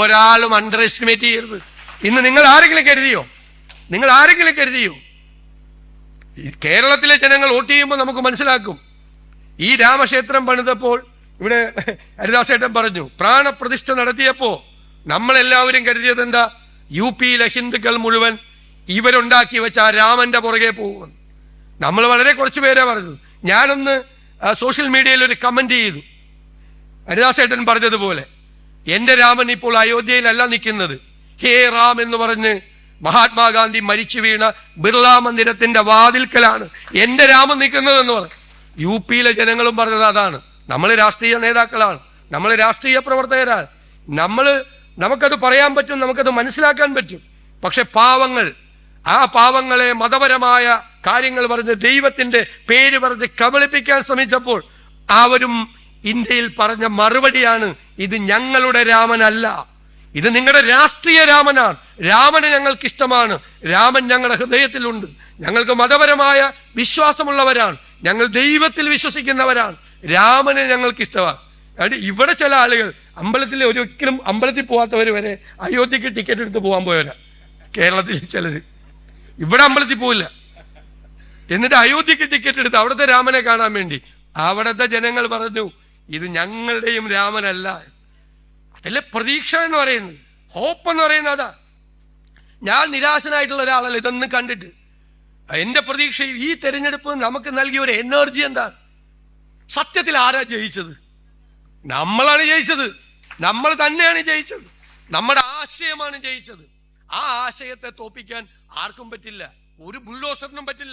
ഒരാളും under estimate ചെയ്യരുത് ഇന്ന് നിങ്ങൾ ആരെങ്കിലും കരുതിയോ? നിങ്ങൾ ആരെങ്കിലും കരുതിയോ? കേരളത്തിലെ ജനങ്ങൾ വോട്ട് ചെയ്യുമ്പോൾ നമുക്ക് മനസ്സിലാക്കും. ഈ രാമക്ഷേത്രം പണിതപ്പോൾ ഇവിടെ ഹരിദാസേട്ടൻ പറഞ്ഞു പ്രാണപ്രതിഷ്ഠ നടത്തിയപ്പോ നമ്മളെല്ലാവരും കരുതിയത് എന്താ? യു പിയിലെ ഹിന്ദുക്കൾ മുഴുവൻ ഇവരുണ്ടാക്കി വെച്ച ആ രാമന്റെ പുറകെ പോകുമെന്ന് നമ്മൾ വളരെ കുറച്ച് പേരെ പറഞ്ഞു ഞാനൊന്ന് സോഷ്യൽ മീഡിയയിൽ ഒരു കമന്റ് ചെയ്തു. ഹരിദാസേട്ടൻ പറഞ്ഞതുപോലെ എന്റെ രാമൻ ഇപ്പോൾ അയോധ്യയിലല്ല നിൽക്കുന്നത്. ഹേ റാം എന്ന് പറഞ്ഞ് മഹാത്മാഗാന്ധി മരിച്ചു വീണ ബിർള മന്ദിരത്തിന്റെ വാതിൽക്കലാണ് എന്റെ രാമൻ നിൽക്കുന്നത് എന്ന് പറഞ്ഞു. യു പിയിലെ ജനങ്ങളും പറഞ്ഞത് അതാണ്. നമ്മൾ രാഷ്ട്രീയ നേതാക്കളാണ്. നമ്മൾ രാഷ്ട്രീയ പ്രവർത്തകരാണ്. നമ്മൾ നമുക്കത് പറയാൻ പറ്റും നമുക്കത് മനസ്സിലാക്കാൻ പറ്റും. പക്ഷെ പാവങ്ങൾ ആ പാവങ്ങളെ മതപരമായ കാര്യങ്ങൾ പറഞ്ഞ് ദൈവത്തിന്റെ പേര് പറഞ്ഞ് കബളിപ്പിക്കാൻ ശ്രമിച്ചപ്പോൾ അവരും ഇന്ത്യയിൽ പറഞ്ഞ മറുപടിയാണ് ഇത് ഞങ്ങളുടെ രാമനല്ല. ഇത് നിങ്ങളുടെ രാഷ്ട്രീയ രാമനാണ്. രാമനെ ഞങ്ങൾക്ക് ഇഷ്ടമാണ് രാമൻ ഞങ്ങളുടെ ഹൃദയത്തിലുണ്ട്. ഞങ്ങൾക്ക് മതപരമായ വിശ്വാസമുള്ളവരാണ്. ഞങ്ങൾ ദൈവത്തിൽ വിശ്വസിക്കുന്നവരാണ്. രാമനെ ഞങ്ങൾക്ക് ഇഷ്ടമാണ് ഇവിടെ ചില ആളുകൾ അമ്പലത്തിൽ ഒരിക്കലും അമ്പലത്തിൽ പോകാത്തവർ വരെ അയോധ്യക്ക് ടിക്കറ്റ് എടുത്ത് പോകാൻ പോയവരാ. കേരളത്തിൽ ചിലർ ഇവിടെ അമ്പലത്തിൽ പോവില്ല. എന്നിട്ട് അയോധ്യക്ക് ടിക്കറ്റ് എടുത്ത് അവിടുത്തെ രാമനെ കാണാൻ വേണ്ടി. അവിടുത്തെ ജനങ്ങൾ പറഞ്ഞു ഇത് ഞങ്ങളുടെയും രാമനല്ല. അതല്ലേ പ്രതീക്ഷ എന്ന് പറയുന്നത്? ഹോപ്പ് എന്ന് പറയുന്നത് അതാ. ഞാൻ നിരാശനായിട്ടുള്ള ഒരാളല്ല ഇതൊന്നും കണ്ടിട്ട്. എന്റെ പ്രതീക്ഷ ഈ തെരഞ്ഞെടുപ്പ് നമുക്ക് നൽകിയ ഒരു എനർജി എന്താണ്? സത്യത്തിൽ ആരാ ജയിച്ചത്? നമ്മളാണ് ജയിച്ചത്. നമ്മൾ തന്നെയാണ് ജയിച്ചത്. നമ്മുടെ ആശയമാണ് ജയിച്ചത്. ആ ആശയത്തെ തോപ്പിക്കാൻ ആർക്കും പറ്റില്ല. ഒരു ബുൾഡോസറിനും പറ്റില്ല.